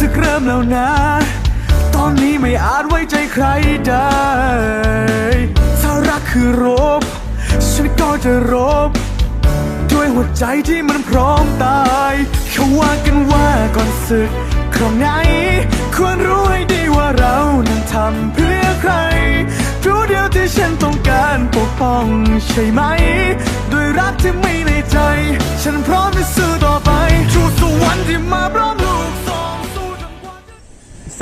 สึกเริ่มแล้วนะ ตอนนี้ไม่อาจไว้ใจใครได้ถ้ารักคือรบ ฉันก็จะรบ ด้วยหัวใจที่มันพร้อมตายเขาว่ากันว่าก่อนศึกครั้งไหน ควรรู้ให้ดีว่าเรานั้นทำเพื่อใครรู้เดียวที่ฉันต้องการปกป้องใช่ไหม ด้วยรักที่มีในใจ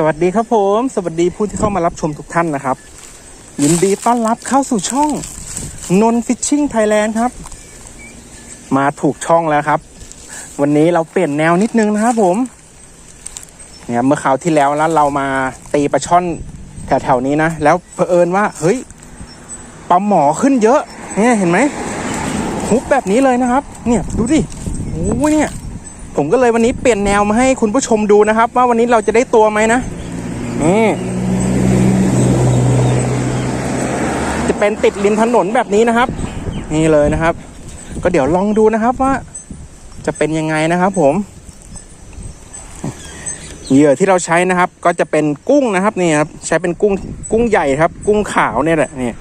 สวัสดีครับผม สวัสดีผู้ที่เข้ามารับชมทุกท่านนะครับ ยินดีต้อนรับเข้าสู่ช่องนนฟิชชิ่งไทยแลนด์ครับ มาถูกช่องแล้วครับ วันนี้เราเปลี่ยนแนวนิดนึงนะครับผม เนี่ยเมื่อคราวที่แล้วแล้วเรามาตีปลาช่อนแถวๆนี้นะ แล้วเผอิญว่า เฮ้ยปลาหมอขึ้นเยอะ เนี่ยเห็นไหมฮุบแบบนี้เลยนะครับ เนี่ยดูดิโอ้เนี่ยผมก็เลยวันนี้เปลี่ยนแนวมาให้คุณผู้ชมดูนะครับ ว่าวันนี้เราจะได้ตัวไหมนะ นี่จะเป็นติดริมถนนแบบนี้นะครับ นี่เลยนะครับ ก็เดี๋ยวลองดูนะครับว่า จะเป็นยังไงนะครับ ผมเหยื่อที่เราใช้นะครับ ก็จะเป็นกุ้งนะครับนี่ครับ ใช้เป็นกุ้งกุ้งใหญ่ครับ กุ้งขาวเนี่ยแหละนี่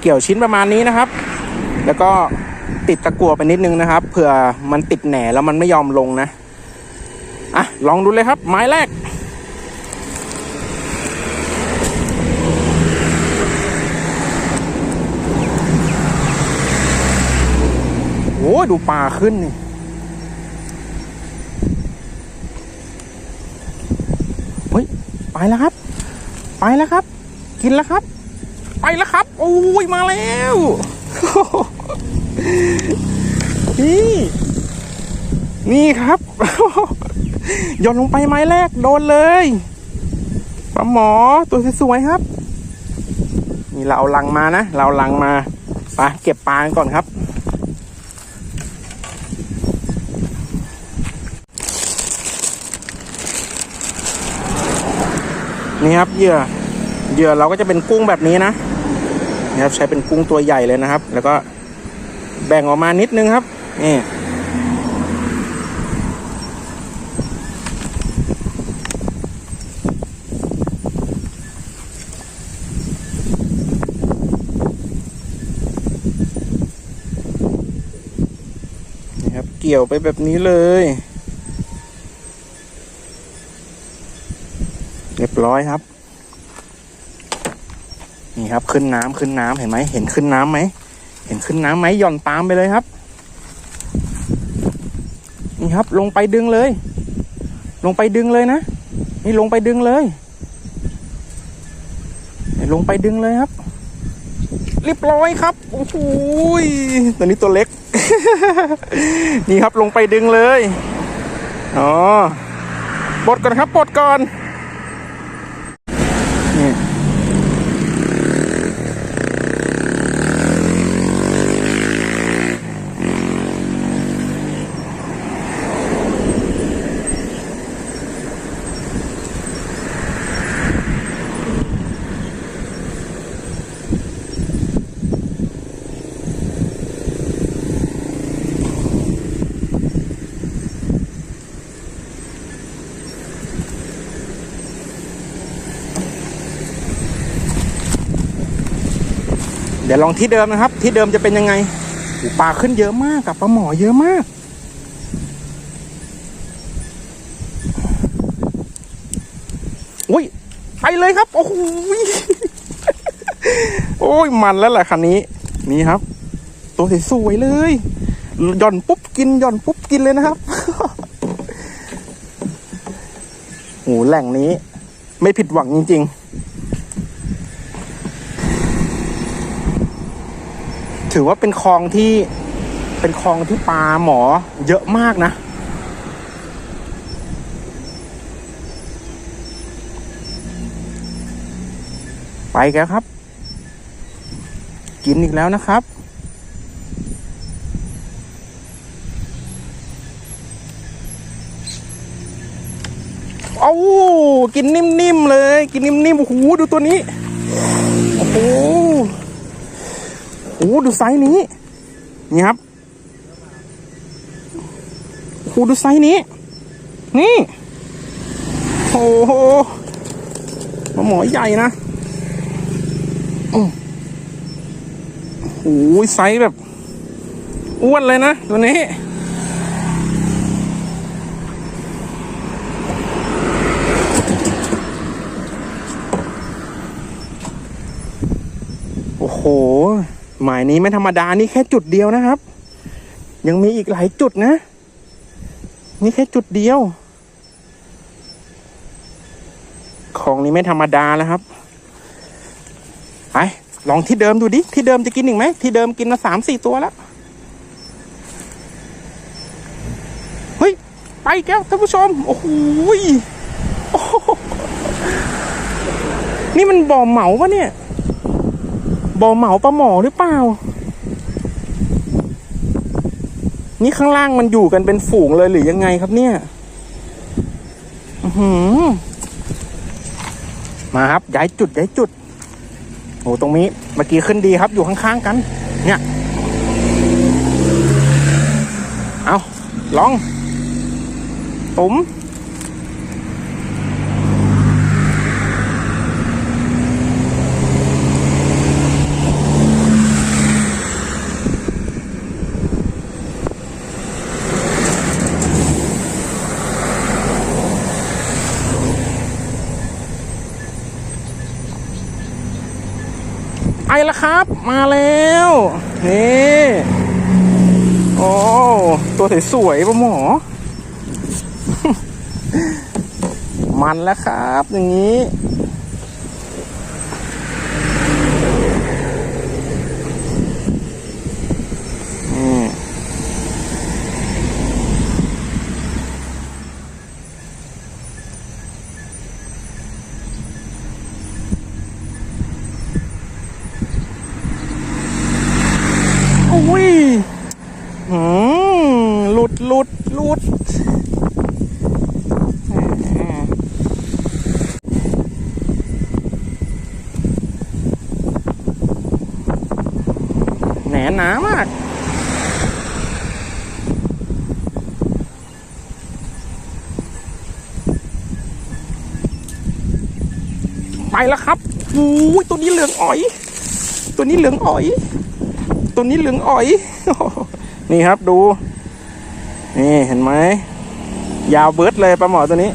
เกี่ยวชิ้นประมาณนี้นะครับ แล้วก็ติดตะกั่วไปนิดนึงนะครับเผื่อมันติดแหนแล้วมันไม่ยอมลงนะอะลองดูเลยครับ ไม้แรก โอ้ย ดูปลาขึ้นนี่เฮ้ย ไปแล้วครับ ไปแล้วครับ กินแล้วครับ ไปแล้วครับ โอ้ย มาแล้วนี่ นี่ครับโยนลงไปไม้แรกโดนเลยปลาหมอตัวสวยๆครับ นี่เราเอาลังมานะ เราเอาลังมาไปเก็บปลาก่อนครับ นี่ครับเหยื่อเหยื่อเราก็จะเป็นกุ้งแบบนี้นะนี่ครับใช้เป็นกุ้งตัวใหญ่เลยนะครับ แล้วก็แบ่งออกมานิดนึงครับนี่นี่ครับเกี่ยวไปแบบนี้เลย ร้อยครับ นี่ครับขึ้นน้ำขึ้นน้ำเห็นไหมเห็นขึ้นน้ำไหมเห็นขึ้นน้ำไหมหย่อนตามไปเลยครับ นี่ครับ ลงไปดึงเลย ลงไปดึงเลยนะนี่ลงไปดึงเลยลงไปดึงเลยครับเรียบร้อยครับโอ้โหตัวนี้ตัวเล็ก นี่ครับลงไปดึงเลย อ๋อปลดก่อนครับปลดก่อนเดี๋ยวลองที่เดิมนะครับ ที่เดิมจะเป็นยังไงปลาขึ้นเยอะมากกับปลาหมอเยอะมาก อุ้ยไปเลยครับ โอ้โหโอ้ยมันแล้วแหละคันนี้ นี่ครับ ตัวสวยๆเลยหย่อนปุ๊บกินหย่อนปุ๊บกินเลยนะครับโอ้แหล่งนี้ ไม่ผิดหวังจริง ๆ ถือว่าเป็นคลองที่เป็นคลองที่ปลาหมอเยอะมากนะ ไปแกันครับ กินอีกแล้วนะครับ เอากินนิ่มๆเลย กินนิ่มๆโอ้โหดูตัวนี้ โอ้โห โอ้ดูไซส์นี้ นี่ครับโอ้ดูไซส์นี้ นี่ โอ้โหหมอใหญ่นะโอ้โหไซส์แบบ อ้วนเลยนะตัวนี้โอ้โห หมายนี้ไม่ธรรมดานี่แค่จุดเดียวนะครับ ยังมีอีกหลายจุดนะ นี่แค่จุดเดียว ของนี้ไม่ธรรมดาแล้วครับไปลองที่เดิมดูดิ ที่เดิมจะกินอีกไหม ที่เดิมกินมาสามสี่ตัวแล้ว เฮ้ย ไปแก้วท่านผู้ชม โอ้โหนี่มันบ่อเหมาปะเนี่ย บ่อเหมาปลาหมอหรือเปล่า นี่ข้างล่างมันอยู่กันเป็นฝูงเลยหรือยังไงครับเนี่ย อือหือมาครับย้ายจุดย้ายจุดโอ้ตรงนี้เมื่อกี้ขึ้นดีครับอยู่ข้างๆกัน เนี่ย เอาลอง ตุ๋ม ไปแล้วครับ มาแล้วนี่โอ้ตัวสวยๆปะหมอ มันแล้วครับ อย่างนี้ อืมโอ้ยอืมหลุดหลุดหลุด แหนามากไปแล้วครับโอ้ยตัวนี้เหลืองอ๋อย ตัวนี้เหลืองอ๋อย ตัวนี้เหลืองอ๋อย นี่ครับดู นี่เห็นไหม ยาวเบิร์ดเลยปลาหมอตัวนี้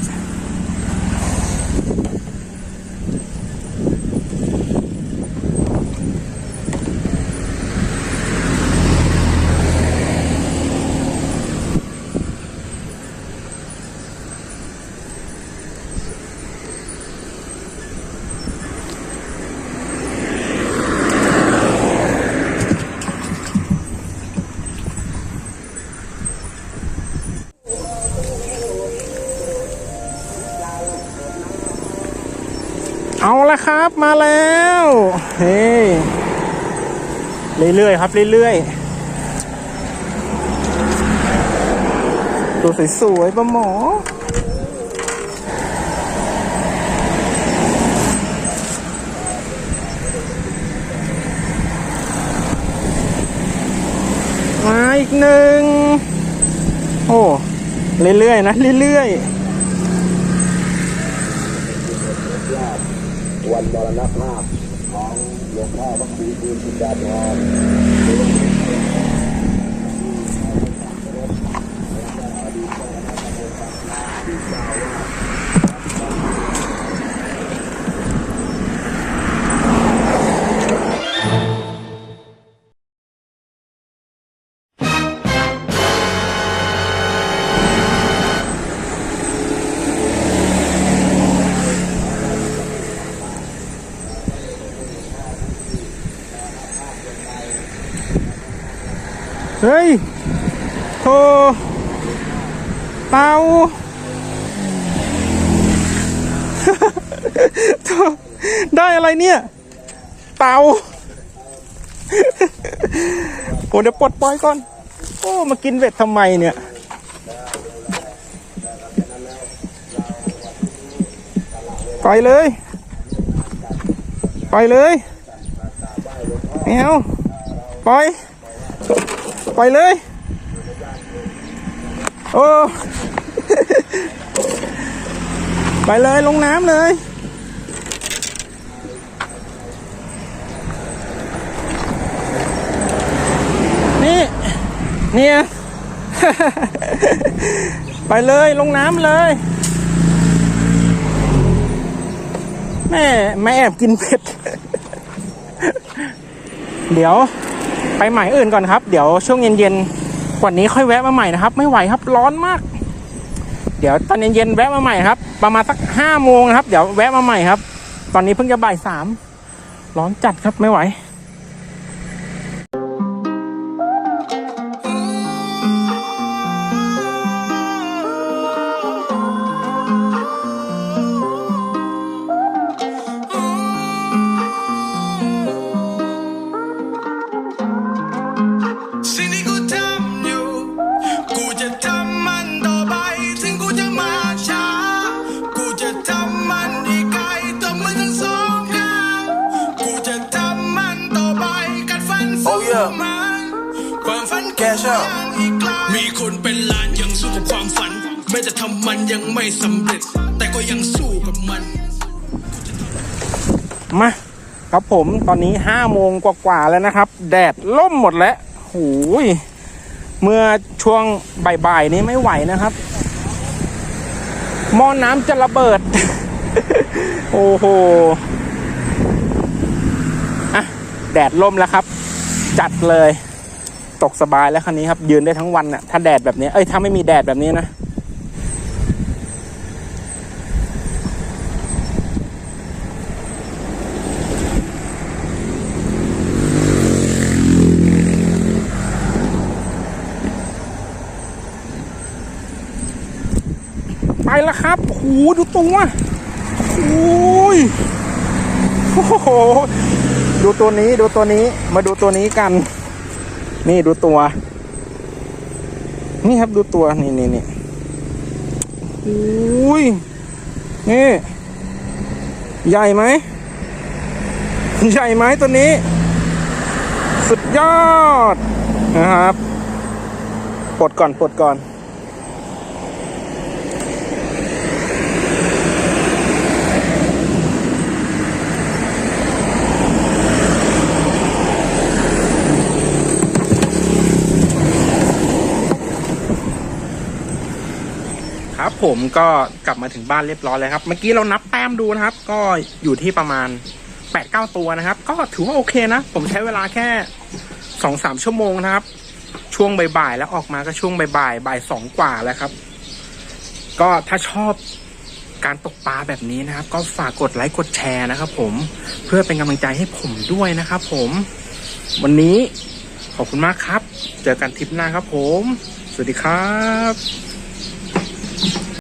ละครับ มาแล้วเฮ้เรื่อยๆครับเรื่อยๆตัวสวยๆปะหมอมาอีกหนึ่งโอ้เรื่อยๆนะเรื่อยๆ วันมรณภาพของหลวงพ่อพระครูบุญจินดาทอง เฮ้ยโธเตาโธ่ได้อะไรเนี่ยเตาโอ้เดี๋ยวปลดปล่อยก่อน โอ้ มากินเบ็ดทำไมเนี่ย ปล่อยเลย ปล่อยเลยไม่เอาปล่อย ปล่เลย โอ้ ไปเลยลงน้ำเลยนี่เนี่ยไปเลยลงน้ำเลยแม่แม่แอบกินเผ็ด เดี๋ยว ไปใหม่อื่นก่อนครับ เดี๋ยวช่วงเย็นๆกว่านี้ค่อยแวะมาใหม่นะครับ ไม่ไหวครับร้อนมาก เดี๋ยวตอนเย็นๆแวะมาใหม่ครับ ประมาณสักห้าโมงนะครับ เดี๋ยวแวะมาใหม่ครับ ตอนนี้เพิ่งจะบ่ายสามร้อนจัดครับไม่ไหว Oh, yeah. ความฝันแกู Cash out ยังอีกไกลมีคนเป็นล้านยังสู้กับความฝันแม้จะทำมันยังไม่สำเร็จ แต่ก็ยังสู้กับมัน มาครับผมตอนนี้ห้าโมงกว่าๆแล้วนะครับ แดดล่มหมดแล้วโอ้ยเมื่อช่วงบ่ายๆนี้ไม่ไหวนะครับหม้อน้ำจะระเบิด โอ้โหอะแดดล่มแล้วครับ จัดเลย ตกสบายแล้วคันนี้ครับ ยืนได้ทั้งวันน่ะ ถ้าแดดแบบนี้ เอ้ย ถ้าไม่มีแดดแบบนี้นะ ไปแล้วครับโอ้โหดูตัวโอ้ยโอ้โห ดูตัวนี้ดูตัวนี้มาดูตัวนี้กัน นี่ดูตัว นี่ครับดูตัวนี่นี่นี่โอ้ยนี่ ใหญ่ไหมใหญ่ไหมตัวนี้ สุดยอดนะครับปลดก่อนปลดก่อน ผมก็กลับมาถึงบ้านเรียบร้อยแล้วครับ เมื่อกี้เรานับแต้มดูนะครับ ก็อยู่ที่ประมาณแปดเก้าตัวนะครับ ก็ถือว่าโอเคนะ ผมใช้เวลาแค่สองสามชั่วโมงนะครับ ช่วงบ่ายๆแล้วออกมาก็ช่วงบ่ายๆบ่ายสองกว่าแล้วครับ ก็ถ้าชอบการตกปลาแบบนี้นะครับ ก็ฝากกดไลค์กดแชร์นะครับ ผมเพื่อเป็นกำลังใจให้ผมด้วยนะครับ ผมวันนี้ขอบคุณมากครับ เจอกันทริปหน้าครับผม สวัสดีครับ